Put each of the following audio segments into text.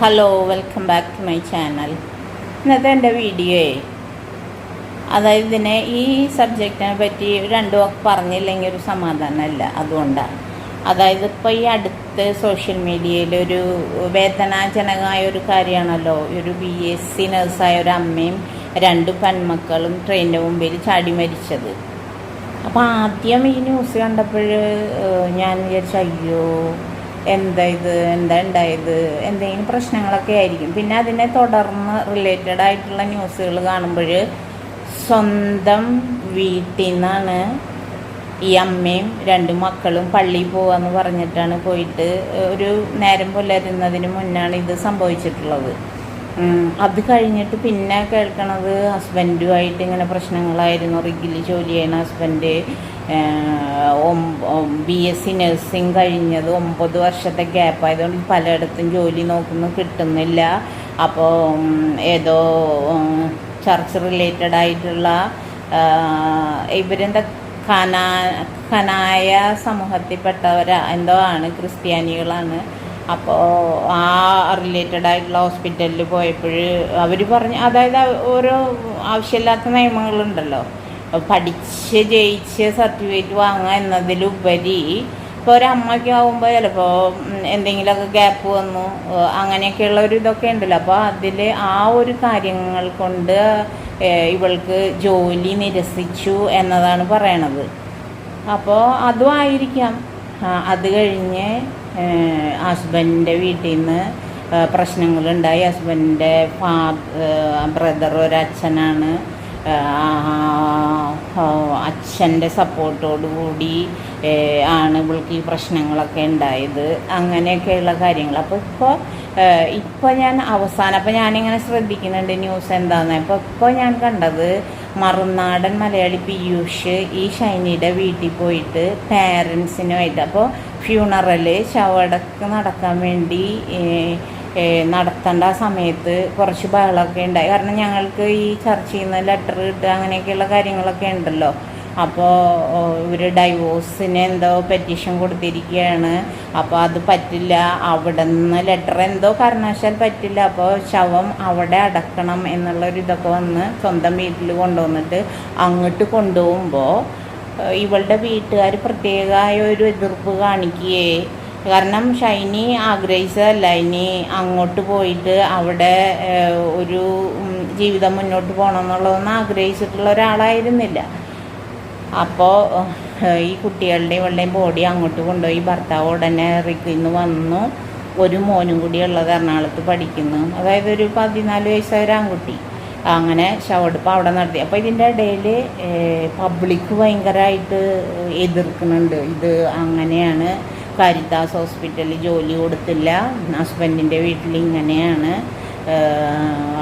Hello welcome back to my channel ഇന്നത്തെ എന്റെ വീഡിയോയെ അതായത് ഇതിനെ ഈ സബ്ജക്റ്റിനെ പറ്റി രണ്ടു വാക്ക് പറഞ്ഞില്ലെങ്കിൽ ഒരു സമാധാനമല്ല അതുകൊണ്ടാണ്. അതായത് ഇപ്പോൾ ഈ അടുത്ത് സോഷ്യൽ മീഡിയയിൽ ഒരു വേദനാജനകമായ ഒരു കാര്യമാണല്ലോ. ഒരു ബി എസ് സി നഴ്സായ ഒരു അമ്മയും രണ്ട് പെൺമക്കളും ട്രെയിനിന്റെ മുമ്പിൽ ചാടി മരിച്ചത്. അപ്പോൾ ആദ്യം ഈ ന്യൂസ് കണ്ടപ്പോൾ ഞാൻ വിചാരിച്ചു അയ്യോ എന്താ ഇത്? എന്താ ഉണ്ടായത്? എന്തെങ്കിലും പ്രശ്നങ്ങളൊക്കെ ആയിരിക്കും. പിന്നെ അതിനെ തുടർന്ന് റിലേറ്റഡ് ആയിട്ടുള്ള ന്യൂസുകൾ കാണുമ്പോൾ സ്വന്തം വീട്ടിൽ നിന്നാണ് ഈ അമ്മയും രണ്ട് മക്കളും പള്ളിയിൽ പോവാന്ന് പറഞ്ഞിട്ടാണ് പോയിട്ട് ഒരു നേരം പുലരുന്നതിന് മുന്നാണ് ഇത് സംഭവിച്ചിട്ടുള്ളത്. അത് കഴിഞ്ഞിട്ട് പിന്നെ കേൾക്കണത് ഹസ്ബൻഡുമായിട്ട് ഇങ്ങനെ പ്രശ്നങ്ങളായിരുന്നു. റിഗിൽ ജോലി ചെയ്യണ husband B S C nursing കഴിഞ്ഞത് ഒമ്പത് വർഷത്തെ ഗ്യാപ്പ് ആയതുകൊണ്ട് പലയിടത്തും ജോലി നോക്കുന്നു കിട്ടുന്നില്ല. അപ്പോൾ ഏതോ ചർച്ച് റിലേറ്റഡ് ആയിട്ടുള്ള ഇവരെന്താ ഖനാ ഖനായ സമൂഹത്തിൽപ്പെട്ടവരാ എന്തോ ആണ് ക്രിസ്ത്യാനികളാണ്. അപ്പോൾ ആ റിലേറ്റഡ് ആയിട്ടുള്ള ഹോസ്പിറ്റലിൽ പോയപ്പോൾ അവർ പറഞ്ഞു അതായത് ഓരോ ആവശ്യമില്ലാത്ത നിയമങ്ങളുണ്ടല്ലോ. പഠിച്ച് ജയിച്ച് സർട്ടിഫിക്കറ്റ് വാങ്ങുക എന്നതിലുപരി ഇപ്പോൾ ഒരു അമ്മയ്ക്ക് ആകുമ്പോൾ ചിലപ്പോൾ എന്തെങ്കിലുമൊക്കെ ഗ്യാപ്പ് വന്നു അങ്ങനെയൊക്കെയുള്ള ഒരു ഇതൊക്കെ ഉണ്ടല്ലോ. അപ്പോൾ അതിൽ ആ ഒരു കാര്യങ്ങൾ കൊണ്ട് ഇവൾക്ക് ജോലി നിരസിച്ചു എന്നതാണ് പറയണത്. അപ്പോൾ അതും ആയിരിക്കാം. അത് കഴിഞ്ഞ് ഹസ്ബൻഡിന്റെ വീട്ടിൽ നിന്ന് പ്രശ്നങ്ങളുണ്ടായി. ഹസ്ബൻഡിന്റെ ഫാ ബ്രദർ ഒരച്ഛനാണ്. അച്ഛന്റെ സപ്പോർട്ടോടുകൂടി ആണ് ഇവൾക്ക് ഈ പ്രശ്നങ്ങളൊക്കെ ഉണ്ടായത്. അങ്ങനെയൊക്കെയുള്ള കാര്യങ്ങൾ. അപ്പോൾ ഇപ്പോൾ ഇപ്പോൾ ഞാൻ അവസാനം അപ്പോൾ ഞാനിങ്ങനെ ശ്രദ്ധിക്കുന്നുണ്ട് ന്യൂസ് എന്താണെന്ന് അപ്പോൾ ഇപ്പോൾ ഞാൻ കണ്ടത് മറുനാടൻ മലയാളി പീയൂഷ് ഈ ഷൈനിയുടെ വീട്ടിൽ പോയിട്ട് പാരൻസിനുമായിട്ട് അപ്പോൾ ഫ്യൂണറൽ ശവടക്ക് നടക്കാൻ വേണ്ടി നടത്തേണ്ട സമയത്ത് കുറച്ച് ബഹളമൊക്കെ ഉണ്ടായി. കാരണം ഞങ്ങൾക്ക് ഈ ചർച്ചയിൽ നിന്ന് ലെറ്റർ കിട്ടുക അങ്ങനെയൊക്കെയുള്ള കാര്യങ്ങളൊക്കെ ഉണ്ടല്ലോ. അപ്പോൾ ഇവർ ഡൈവോഴ്സിന് എന്തോ പെറ്റീഷൻ കൊടുത്തിരിക്കുകയാണ്. അപ്പോൾ അത് പറ്റില്ല. അവിടെ നിന്ന് ലെറ്റർ എന്തോ കാരണവശാൽ പറ്റില്ല. അപ്പോൾ ശവം അവിടെ അടക്കണം എന്നുള്ളൊരു ഇതൊക്കെ വന്ന് സ്വന്തം വീട്ടിൽ കൊണ്ടുവന്നിട്ട് അങ്ങോട്ട് കൊണ്ടുപോകുമ്പോൾ ഇവളുടെ വീട്ടുകാർ പ്രത്യേകമായ ഒരു എതിർപ്പ് കാണിക്കുകയെ. കാരണം ഷൈനി ആഗ്രഹിച്ചതല്ല. ഇനി അങ്ങോട്ട് പോയിട്ട് അവിടെ ഒരു ജീവിതം മുന്നോട്ട് പോകണം എന്നുള്ളതൊന്നും ആഗ്രഹിച്ചിട്ടുള്ള ഒരാളായിരുന്നില്ല. അപ്പോൾ ഈ കുട്ടികളുടെയും ഇവളുടെയും ബോഡി അങ്ങോട്ട് കൊണ്ടുപോയി ഭർത്താവ് ഉടനെ റിക്കിൽ വന്നു. ഒരു മോനും കൂടി ഉള്ളത് എറണാകുളത്ത് പഠിക്കുന്നു. അതായത് ഒരു പതിനാല് വയസ്സായ ഒരു ആൺകുട്ടി. അങ്ങനെ ഷവടുപ്പ് അവിടെ നടത്തി. അപ്പോൾ ഇതിന്റെ ഇടയിൽ പബ്ലിക് ഭയങ്കരമായിട്ട് എതിർക്കുന്നുണ്ട്. ഇത് അങ്ങനെയാണ്. കാരിത്താസ് ഹോസ്പിറ്റലിൽ ജോലി കൊടുത്തില്ല. ഹസ്ബൻഡിന്റെ വീട്ടിൽ ഇങ്ങനെയാണ്.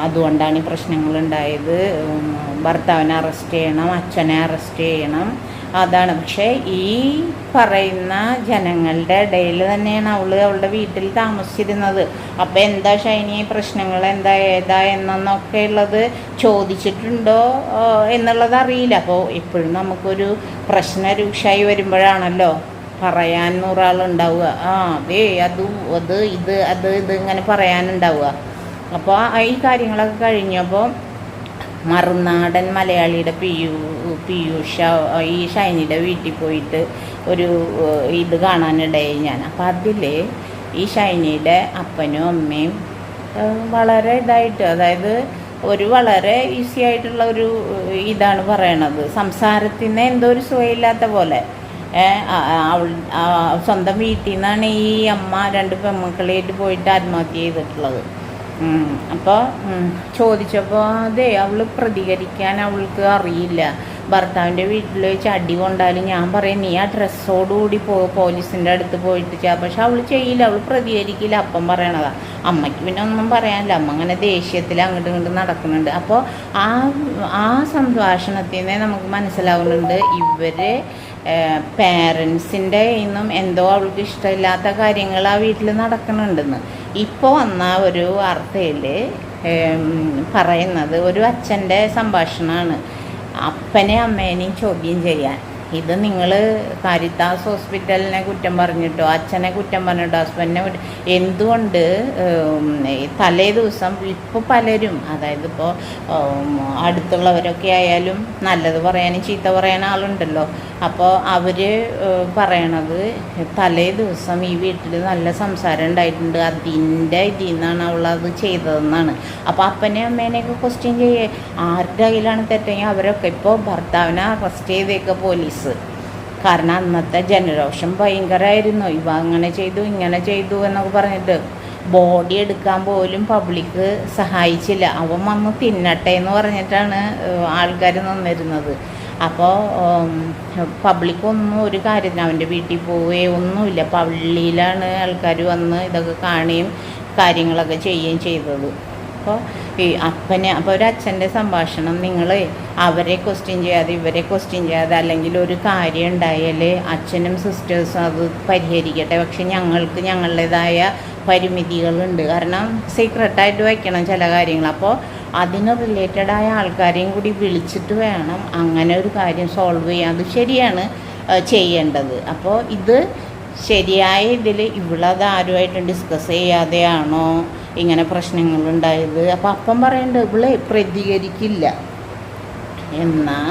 അതുകൊണ്ടാണ് ഈ പ്രശ്നങ്ങളുണ്ടായത്. ഭർത്താവിനെ അറസ്റ്റ് ചെയ്യണം അച്ഛനെ അറസ്റ്റ് ചെയ്യണം. അതാണ്. പക്ഷേ ഈ പറയുന്ന ജനങ്ങളുടെ ഇടയിൽ തന്നെയാണ് അവൾ അവളുടെ വീട്ടിൽ താമസിച്ചിരുന്നത്. അപ്പോൾ എന്താ ഷൈനി പ്രശ്നങ്ങൾ എന്താ ഏതാ എന്നൊക്കെ ഉള്ളത് ചോദിച്ചിട്ടുണ്ടോ എന്നുള്ളത് അറിയില്ല. അപ്പോൾ എപ്പോഴും നമുക്കൊരു പ്രശ്ന രൂക്ഷമായി വരുമ്പോഴാണല്ലോ പറയാൻ നൂറാളുണ്ടാവുക ആ അതേ അത് അത് ഇത് അത് ഇത് ഇങ്ങനെ പറയാനുണ്ടാവുക. അപ്പോൾ ഈ കാര്യങ്ങളൊക്കെ കഴിഞ്ഞപ്പോൾ മറുനാടൻ മലയാളിയുടെ പിയൂ പിയൂഷ ഈ ഷൈനിയുടെ വീട്ടിൽ പോയിട്ട് ഒരു ഇത് കാണാനിടയായി ഞാൻ. അപ്പം അതിൽ ഈ ഷൈനിയുടെ അപ്പനും അമ്മയും വളരെ ഇതായിട്ട് അതായത് ഒരു വളരെ ഈസി ആയിട്ടുള്ള ഒരു ഇതാണ് പറയണത്. സംസാരത്തിന് എന്തോ ഒരു സുഖമില്ലാത്ത പോലെ. അവൾ സ്വന്തം വീട്ടിൽ നിന്നാണ് ഈ അമ്മ രണ്ട് പെൺമക്കളായിട്ട് പോയിട്ട് ആത്മഹത്യ ചെയ്തിട്ടുള്ളത്. അപ്പോൾ ചോദിച്ചപ്പോൾ അതെ അവൾ പ്രതികരിക്കാൻ അവൾക്ക് അറിയില്ല. ഭർത്താവിന്റെ വീട്ടിൽ വെച്ച് അടി കൊണ്ടാലും ഞാൻ പറയും നീ ആ ഡ്രസ്സോടുകൂടി പോ പോലീസിന്റെ അടുത്ത് പോയിട്ട് ചെയ്യാം പക്ഷെ അവൾ ചെയ്യില്ല അവൾ പ്രതികരിക്കില്ല. അപ്പം പറയണതാ. അമ്മയ്ക്ക് പിന്നെ ഒന്നും പറയാനില്ല. അമ്മ അങ്ങനെ ദേഷ്യത്തിൽ അങ്ങോട്ടും ഇങ്ങോട്ടും നടക്കുന്നുണ്ട്. അപ്പോൾ ആ ആ സംഭാഷണത്തിൽ നിന്ന് നമുക്ക് മനസ്സിലാവുന്നുണ്ട് ഇവർ പേരൻസിന്റെ ഇന്നും എന്തോ അവൾക്ക് ഇഷ്ടമില്ലാത്ത കാര്യങ്ങൾ ആ വീട്ടിൽ നടക്കുന്നുണ്ടെന്ന് ഇപ്പോൾ വന്ന ഒരു വാർത്തയിൽ പറയുന്നത് ഒരു അച്ഛന്റെ സംഭാഷണമാണ്. അപ്പനെ അമ്മേനെയും ചോദ്യം ചെയ്യാൻ. ഇത് നിങ്ങൾ കാരിത്താസ് ഹോസ്പിറ്റലിനെ കുറ്റം പറഞ്ഞിട്ടോ? അച്ഛനെ കുറ്റം പറഞ്ഞിട്ടോ? ഹസ്ബൻഡിനെ എന്തുകൊണ്ട് തലേ ദിവസം ഇപ്പോൾ പലരും അതായത് ഇപ്പോൾ അടുത്തുള്ളവരൊക്കെ ആയാലും നല്ലത് പറയാനും ചീത്ത പറയാനും ആളുണ്ടല്ലോ. അപ്പോൾ അവർ പറയണത് തലേ ദിവസം ഈ വീട്ടിൽ നല്ല സംസാരം ഉണ്ടായിട്ടുണ്ട്. അതിന്റെ ഇതിൽ നിന്നാണ് അവൾ അത് ചെയ്തതെന്നാണ്. അപ്പോൾ അപ്പനെ അമ്മേനെയൊക്കെ ക്വസ്റ്റ്യൻ ചെയ്യേ. ആരുടെ കയ്യിലാണ് തെറ്റെങ്കിൽ അവരൊക്കെ ഇപ്പോൾ ഭർത്താവിനെ അറസ്റ്റ് ചെയ്തേക്ക് പോലീസ് കാരണം അന്നത്തെ ജനരോഷം ഭയങ്കരമായിരുന്നു ഇവ അങ്ങനെ ചെയ്തു ഇങ്ങനെ ചെയ്തു എന്നൊക്കെ പറഞ്ഞിട്ട് ബോഡി എടുക്കാൻ പോലും പബ്ലിക്ക് സഹായിച്ചില്ല. അവൻ വന്ന് തിന്നട്ടെ എന്ന് പറഞ്ഞിട്ടാണ് ആൾക്കാർ നിന്നിരുന്നത്. അപ്പോൾ പബ്ലിക് ഒന്നും ഒരു കാര്യത്തിന് അവന്റെ വീട്ടിൽ പോവുകയോ ഒന്നുമില്ല. പള്ളിയിലാണ് ആൾക്കാർ വന്ന് ഇതൊക്കെ കാണുകയും കാര്യങ്ങളൊക്കെ ചെയ്യുകയും ചെയ്തത്. അപ്പോൾ ഈ അപ്പനെ അപ്പോൾ ഒരു അച്ഛന്റെ സംഭാഷണം നിങ്ങൾ അവരെ ക്വസ്റ്റ്യൻ ചെയ്യാതെ ഇവരെ ക്വസ്റ്റ്യൻ ചെയ്യാതെ അല്ലെങ്കിൽ ഒരു കാര്യം ഉണ്ടായാൽ അച്ഛനും സിസ്റ്റേഴ്സും അത് പരിഹരിക്കട്ടെ. പക്ഷെ ഞങ്ങൾക്ക് ഞങ്ങളുടേതായ പരിമിതികളുണ്ട്. കാരണം സീക്രട്ടായിട്ട് വയ്ക്കണം ചില കാര്യങ്ങൾ. അപ്പോൾ അതിന് റിലേറ്റഡായ ആൾക്കാരെയും കൂടി വിളിച്ചിട്ട് വേണം അങ്ങനെ ഒരു കാര്യം സോൾവ് ചെയ്യാൻ. അത് ശരിയാണ് ചെയ്യേണ്ടത്. അപ്പോൾ ഇത് ശരിയായ ഇതിൽ ഇവളത് ആരുമായിട്ടും ഡിസ്കസ് ചെയ്യാതെയാണോ ഇങ്ങനെ പ്രശ്നങ്ങളുണ്ടായത്. അപ്പോൾ അപ്പം പറയേണ്ടത് ഇവളെ പ്രതികരിക്കില്ല. എന്നാൽ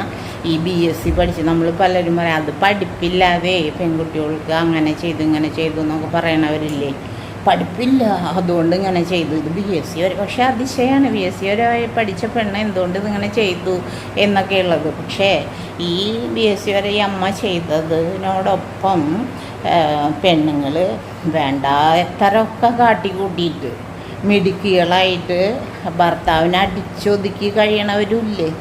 ഈ ബി എസ് സി പഠിച്ച് നമ്മൾ പലരും പറയാം അത് പഠിപ്പില്ലാതെ പെൺകുട്ടികൾക്ക് അങ്ങനെ ചെയ്തു ഇങ്ങനെ ചെയ്തു എന്നൊക്കെ പറയണവരില്ലേ. പഠിപ്പില്ല അതുകൊണ്ട് ഇങ്ങനെ ചെയ്തു. ഇത് ബി എസ് സി വരെ പക്ഷേ അതിശയമാണ് ബി എസ് സി വരെ പഠിച്ച പെണ്ണ് എന്തുകൊണ്ട് ഇതിങ്ങനെ ചെയ്തു എന്നൊക്കെ ഉള്ളത്. പക്ഷേ ഈ ബി എസ് സി വരെ ഈ അമ്മ ചെയ്തതിനോടൊപ്പം പെണ്ണുങ്ങൾ വേണ്ട എത്രയൊക്കെ കാട്ടിക്കൂട്ടിയിട്ട്. മിടുക്കികളായിട്ട് ഭർത്താവിനെ അടിച്ചൊതുക്കി കഴിയണവരുമില്ലേ?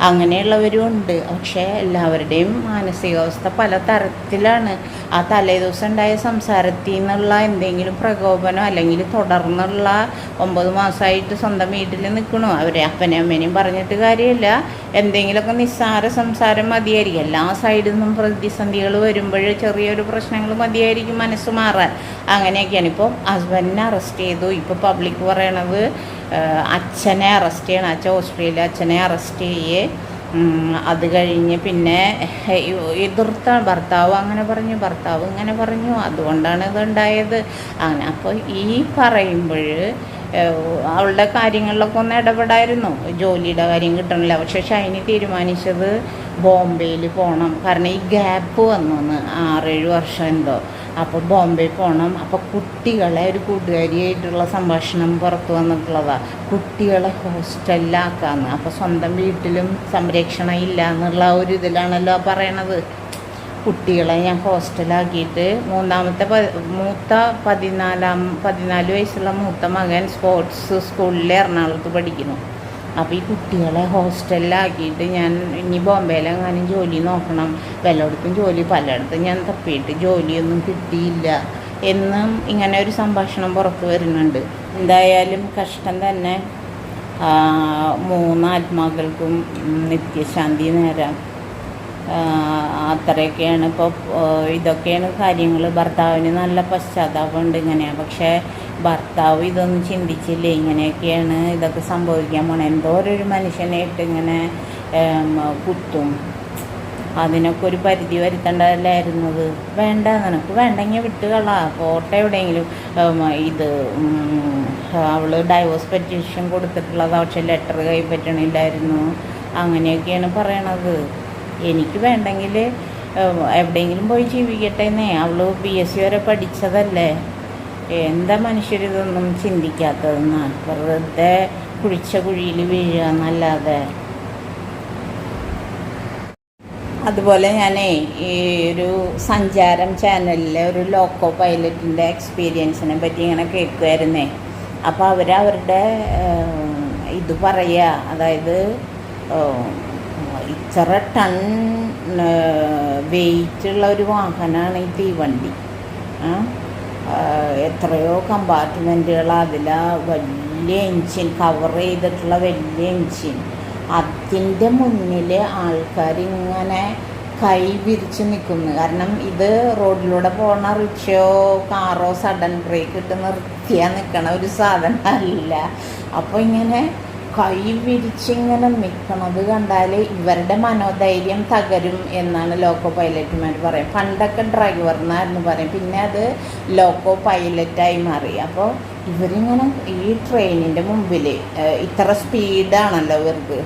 അങ്ങനെയുള്ളവരും ഉണ്ട്. പക്ഷേ എല്ലാവരുടെയും മാനസികാവസ്ഥ പല തരത്തിലാണ്. ആ തലേദിവസം ഉണ്ടായ സംസാരത്തിൽ നിന്നുള്ള എന്തെങ്കിലും പ്രകോപനം അല്ലെങ്കിൽ തുടർന്നുള്ള ഒമ്പത് മാസമായിട്ട് സ്വന്തം വീട്ടിൽ നിൽക്കണു? അവരെ അപ്പനെയും അമ്മേനെയും പറഞ്ഞിട്ട് കാര്യമില്ല. എന്തെങ്കിലുമൊക്കെ നിസ്സാര സംസാരം മതിയായിരിക്കും. എല്ലാ സൈഡിൽ നിന്നും പ്രതിസന്ധികൾ വരുമ്പോൾ ചെറിയൊരു പ്രശ്നങ്ങൾ മതിയായിരിക്കും മനസ്സ് മാറാൻ. അങ്ങനെയൊക്കെയാണ്. ഇപ്പോൾ ഹസ്ബൻഡിനെ അറസ്റ്റ് ചെയ്തു. ഇപ്പോൾ പബ്ലിക് പറയണത് അച്ഛനെ അറസ്റ്റ് ചെയ്യണം. അച്ഛൻ ഓസ്ട്രേലിയ അച്ഛനെ അറസ്റ്റ് ചെയ്യേ. അത് കഴിഞ്ഞ് പിന്നെ എതിർത്ത ഭർത്താവ് അങ്ങനെ പറഞ്ഞു ഭർത്താവ് ഇങ്ങനെ പറഞ്ഞു. അതുകൊണ്ടാണ് ഇതുണ്ടായത്. അങ്ങനെ അപ്പോൾ ഈ പറയുമ്പോൾ അവളുടെ കാര്യങ്ങളിലൊക്കെ ഒന്ന് ഇടപെടായിരുന്നു. ജോലിയുടെ കാര്യം കിട്ടണില്ല. പക്ഷെ ഷൈനി തീരുമാനിച്ചത് ബോംബെയിൽ പോകണം കാരണം ഈ ഗ്യാപ്പ് വന്നു ആറേഴ് വർഷം എന്തോ. അപ്പോൾ ബോംബെ പോകണം അപ്പോൾ കുട്ടികളെ ഒരു കൂട്ടുകാരിയായിട്ടുള്ള സംഭാഷണം പുറത്തു വന്നിട്ടുള്ളതാണ് കുട്ടികളെ ഹോസ്റ്റലിലാക്കാന്ന് അപ്പോൾ സ്വന്തം വീട്ടിലും സംരക്ഷണം ഇല്ല എന്നുള്ള ഒരു ഇതിലാണല്ലോ പറയണത്. കുട്ടികളെ ഞാൻ ഹോസ്റ്റലാക്കിയിട്ട് മൂന്നാമത്തെ മൂത്ത പതിനാലാം പതിനാല് വയസ്സുള്ള മൂത്ത മകൻ സ്പോർട്സ് സ്കൂളിൽ എറണാകുളത്ത് പഠിക്കുന്നു. അപ്പോൾ ഈ കുട്ടികളെ ഹോസ്റ്റലിലാക്കിയിട്ട് ഞാൻ ഇനി ബോംബെയിലെങ്ങാനും ജോലി നോക്കണം. വല്ലയിടത്തും ജോലി പലയിടത്തും ഞാൻ തപ്പിയിട്ട് ജോലിയൊന്നും കിട്ടിയില്ല എന്നും ഇങ്ങനെ ഒരു സംഭാഷണം പുറത്ത് വരുന്നുണ്ട്. എന്തായാലും കഷ്ടം തന്നെ. മൂന്ന് ആത്മാക്കൾക്കും നിത്യശാന്തി നേരാം. അത്രയൊക്കെയാണ് ഇപ്പോൾ ഇതൊക്കെയാണ് കാര്യങ്ങൾ ഭർത്താവിന് നല്ല പശ്ചാത്താപമുണ്ട് ഇങ്ങനെയാണ് പക്ഷേ ഭർത്താവ് ഇതൊന്നും ചിന്തിച്ചില്ല. ഇങ്ങനെയൊക്കെയാണ് ഇതൊക്കെ സംഭവിക്കാൻ പോണേ. എന്തോ ഒരു മനുഷ്യനെ ഇട്ട് ഇങ്ങനെ കുത്തും. അതിനൊക്കെ ഒരു പരിധി വരുത്തേണ്ടതല്ലായിരുന്നത് വേണ്ട നിനക്ക് വേണ്ടെങ്കിൽ വിട്ടുകള കോട്ട എവിടെയെങ്കിലും ഇത് അവൾ ഡൈവോഴ്സ് പെറ്റീഷൻ കൊടുത്തിട്ടുള്ളത് പക്ഷെ ലെറ്റർ കൈപ്പറ്റണില്ലായിരുന്നു. അങ്ങനെയൊക്കെയാണ് പറയണത്. എനിക്ക് വേണ്ടെങ്കിൽ എവിടെയെങ്കിലും പോയി ജീവിക്കട്ടെ എന്നേ. അവൾ ബി എസ് സി വരെ പഠിച്ചതല്ലേ. എന്താ മനുഷ്യരിതൊന്നും ചിന്തിക്കാത്തതെന്നാ? വെറുതെ കുഴിച്ച കുഴിയിൽ വീഴുക എന്നല്ലാതെ. അതുപോലെ ഞാനേ ഈ ഒരു സഞ്ചാരം ചാനലിലെ ഒരു ലോക്കോ പൈലറ്റിന്റെ എക്സ്പീരിയൻസിനെ പറ്റി ഇങ്ങനെ കേൾക്കുമായിരുന്നേ അപ്പോൾ അവർ അവരുടെ ഇത് പറയുക അതായത് ഇത്ര ടൺ വെയിറ്റുള്ള ഒരു വാഹനമാണ് ഈ തീവണ്ടി. എത്രയോ കമ്പാർട്ട്മെന്റുകൾ അതിൽ വലിയ എഞ്ചിൻ കവർ ചെയ്തിട്ടുള്ള വലിയ എഞ്ചിൻ അതിന്റെ മുന്നിൽ ആൾക്കാരിങ്ങനെ കൈ വിരിച്ച് നിൽക്കുന്നു കാരണം ഇത് റോഡിലൂടെ പോണ റിക്ഷയോ കാറോ സഡൻ ബ്രേക്ക് ഇട്ട് നിർത്തിയാൽ നിൽക്കണ ഒരു സാധനമല്ല. അപ്പോൾ ഇങ്ങനെ കൈ വിരിച്ചിങ്ങനെ നിൽക്കണത് കണ്ടാൽ ഇവരുടെ മനോധൈര്യം തകരും എന്നാണ് ലോക്കോ പൈലറ്റുമാർ പറയും പണ്ടൊക്കെ ഡ്രൈവർന്നായിരുന്നു പറയും പിന്നെ അത് ലോക്കോ പൈലറ്റായി മാറി. അപ്പോൾ ഇവരിങ്ങനെ ഈ ട്രെയിനിന്റെ മുമ്പിൽ ഇത്ര സ്പീഡാണല്ലോ ഇവർക്ക്.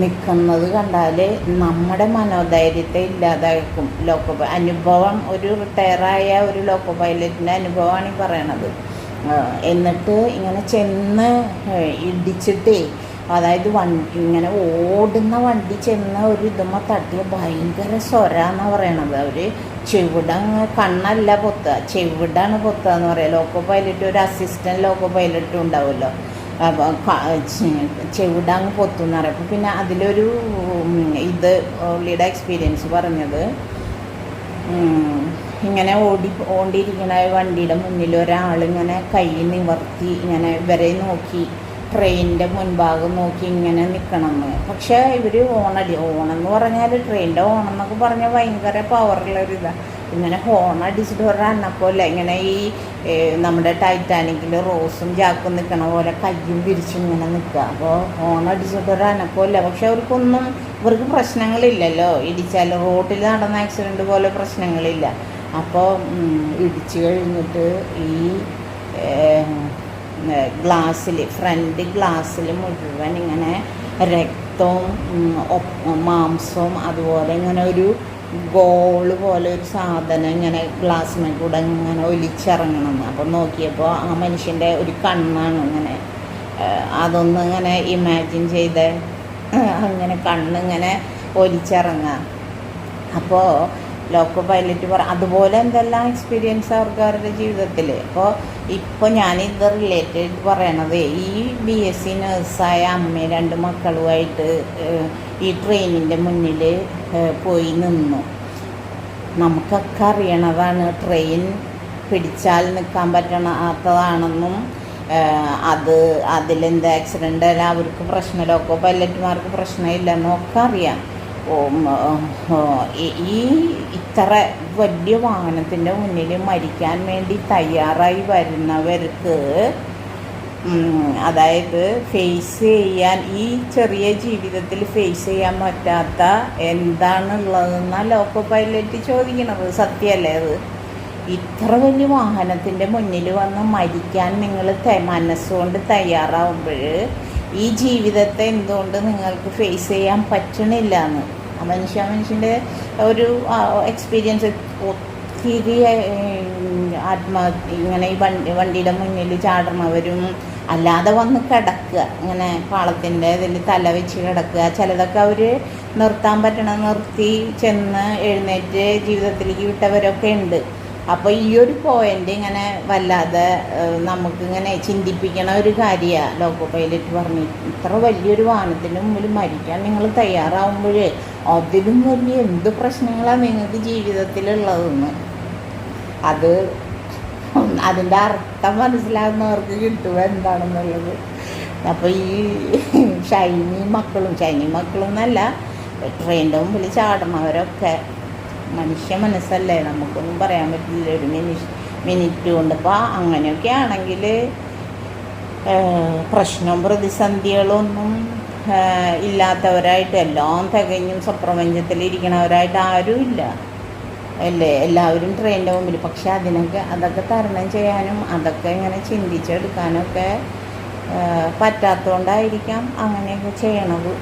നിൽക്കുന്നത് കണ്ടാൽ നമ്മുടെ മനോധൈര്യത്തെ ഇല്ലാതാക്കും ലോക്കോ അനുഭവം ഒരു റിട്ടയറായ ഒരു ലോക്കോ പൈലറ്റിന്റെ അനുഭവമാണ് ഈ പറയണത്. എന്നിട്ട് ഇങ്ങനെ ചെന്ന് ഇടിച്ചിട്ടേ അതായത് വണ്ടി ഇങ്ങനെ ഓടുന്ന വണ്ടി ചെന്ന് ഒരു ഇതുമ്മ തട്ടിയ ഭയങ്കര സ്വരാന്നാണ് പറയണത്. അവർ ചെവിട കണ്ണല്ല പൊത്തുക. ചെവിടാണ് പൊത്തുക എന്ന് പറയാം. ലോക്കോ പൈലറ്റ് ഒരു അസിസ്റ്റന്റ് ലോക്കോ പൈലറ്റും ഉണ്ടാവുമല്ലോ. ചെവിട അങ്ങ് പൊത്തുന്ന് പറയും. അപ്പോൾ പിന്നെ അതിലൊരു ഇത് പുള്ളിയുടെ എക്സ്പീരിയൻസ് പറഞ്ഞത് ഇങ്ങനെ ഓടി ഓണ്ടിരിക്കണ വണ്ടിയുടെ മുന്നിൽ ഒരാളിങ്ങനെ കൈ നിവർത്തി ഇങ്ങനെ ഇവരെ നോക്കി ട്രെയിനിന്റെ മുൻഭാഗം നോക്കി ഇങ്ങനെ നിൽക്കണമെന്ന് പക്ഷേ ഇവർ ഓണടി ഓണമെന്ന് പറഞ്ഞാൽ ട്രെയിനിന്റെ ഓണം എന്നൊക്കെ പറഞ്ഞാൽ ഭയങ്കര പവറുള്ളൊരിതാണ് ഇങ്ങനെ ഹോൺ അടിച്ചിട്ട് ഒരെണ്ണപ്പോലെ ഇങ്ങനെ ഈ നമ്മുടെ ടൈറ്റാനിക്കിൽ റോസും ജാക്കും നിൽക്കണ പോലെ കയ്യും പിരിച്ചും ഇങ്ങനെ നിൽക്കുക. അപ്പോൾ ഹോൺ അടിച്ചിട്ട് ഒരനക്കമില്ല പക്ഷെ അവർക്കൊന്നും ഇവർക്ക് പ്രശ്നങ്ങളില്ലല്ലോ. ഇടിച്ചാൽ റോഡിൽ നടന്ന ആക്സിഡന്റ് പോലെ പ്രശ്നങ്ങളില്ല. അപ്പോൾ ഇടിച്ച് കഴിഞ്ഞിട്ട് ഈ ഗ്ലാസ്സിൽ ഫ്രണ്ട് ഗ്ലാസ്സിൽ മുഴുവൻ ഇങ്ങനെ രക്തവും മാംസവും അതുപോലെ ഇങ്ങനെ ഒരു ഗോൾ പോലെ ഒരു സാധനം ഇങ്ങനെ ഗ്ലാസ്സിനെ കൂടെ ഇങ്ങനെ ഒലിച്ചിറങ്ങണം. അപ്പം നോക്കിയപ്പോൾ ആ മനുഷ്യന്റെ ഒരു കണ്ണാണ് ഇങ്ങനെ അതൊന്നും ഇങ്ങനെ ഇമാജിൻ ചെയ്ത് അങ്ങനെ കണ്ണിങ്ങനെ ഒലിച്ചിറങ്ങുക. അപ്പോൾ ലോക്കോ പൈലറ്റ് പറ അതുപോലെ എന്തെല്ലാം എക്സ്പീരിയൻസ് അവർക്കാരുടെ ജീവിതത്തിൽ അപ്പോൾ ഇപ്പോൾ ഞാനിത് റിലേറ്റഡ് പറയണത് ഈ ബി എസ് സി നേഴ്സായ അമ്മ രണ്ട് മക്കളുമായിട്ട് ഈ ട്രെയിനിന്റെ മുന്നിൽ പോയി നിന്നു. നമുക്കൊക്കെ അറിയണതാണ് ട്രെയിൻ പിടിച്ചാൽ നിൽക്കാൻ പറ്റണാത്തതാണെന്നും അത് അതിലെന്താ ആക്സിഡന്റ് അവർക്ക് പ്രശ്നം ലോക്കോ പൈലറ്റുമാർക്ക് പ്രശ്നമില്ലെന്നും ഒക്കെ അറിയാം. ഈ ഇത്ര വലിയ വാഹനത്തിന്റെ മുന്നിൽ മരിക്കാൻ വേണ്ടി തയ്യാറായി വരുന്നവർക്ക് അതായത് ഫേസ് ചെയ്യാൻ ഈ ചെറിയ ജീവിതത്തിൽ ഫേസ് ചെയ്യാൻ പറ്റാത്ത എന്താണുള്ളതെന്നാണ് ലോക്കോ പൈലറ്റ് ചോദിക്കണത്? സത്യമല്ലേ അത്? ഇത്ര വലിയ വാഹനത്തിന്റെ മുന്നിൽ വന്ന് മരിക്കാൻ നിങ്ങൾ മനസ്സുകൊണ്ട് തയ്യാറാവുമ്പോൾ ഈ ജീവിതത്തെ എന്തുകൊണ്ട് നിങ്ങൾക്ക് ഫേസ് ചെയ്യാൻ പറ്റണില്ല എന്ന്? മനുഷ്യ മനുഷ്യന്റെ ഒരു എക്സ്പീരിയൻസ് ഒത്തിരി ആത്മഹത്യ ഇങ്ങനെ ഈ വണ്ടി വണ്ടിയുടെ മുന്നിൽ ചാടുന്നവരും അല്ലാതെ വന്ന് കിടക്കുക. ഇങ്ങനെ പാളത്തിന്റെ ഇതിൽ തല വെച്ച് കിടക്കുക. ചിലതൊക്കെ അവർ നിർത്താൻ പറ്റണം നിർത്തി ചെന്ന് എഴുന്നേറ്റ് ജീവിതത്തിലേക്ക് വിട്ടവരൊക്കെ ഉണ്ട്. അപ്പോൾ ഈ ഒരു പോയിന്റ് ഇങ്ങനെ വല്ലാതെ നമുക്കിങ്ങനെ ചിന്തിപ്പിക്കണ ഒരു കാര്യമാണ് ലോക്കോ പൈലറ്റ് പറഞ്ഞു. ഇത്ര വലിയൊരു വാഹനത്തിന് മുമ്പിൽ മരിക്കാൻ നിങ്ങൾ തയ്യാറാവുമ്പോഴേ അതിലും വലിയ എന്ത് പ്രശ്നങ്ങളാണ് നിങ്ങൾക്ക് ജീവിതത്തിലുള്ളതെന്ന്. അത് അതിന്റെ അർത്ഥം മനസ്സിലാകുന്നവർക്ക് കിട്ടുക എന്താണെന്നുള്ളത്. അപ്പോൾ ഈ ഷൈനി മക്കളും ഷൈനി മക്കളും എന്നല്ല ട്രെയിനിന്റെ മുമ്പിൽ ചാടണവരൊക്കെ മനുഷ്യ മനസ്സല്ലേ? നമുക്കൊന്നും പറയാൻ പറ്റില്ല ഒരു മിനിറ്റ് മിനിറ്റ് കൊണ്ട്. അപ്പോൾ അങ്ങനെയൊക്കെ ആണെങ്കിൽ പ്രശ്നവും പ്രതിസന്ധികളൊന്നും ഇല്ലാത്തവരായിട്ട് എല്ലാം തികഞ്ഞും സപ്രപഞ്ചത്തിലിരിക്കണവരായിട്ട് ആരും ഇല്ല. അല്ലേ? എല്ലാവരും ട്രെയിനിന്റെ മുമ്പിൽ. പക്ഷെ അതിനൊക്കെ അതൊക്കെ തരണം ചെയ്യാനും അതൊക്കെ ഇങ്ങനെ ചിന്തിച്ചെടുക്കാനൊക്കെ പറ്റാത്തതുകൊണ്ടായിരിക്കാം അങ്ങനെയൊക്കെ ചെയ്യണത്.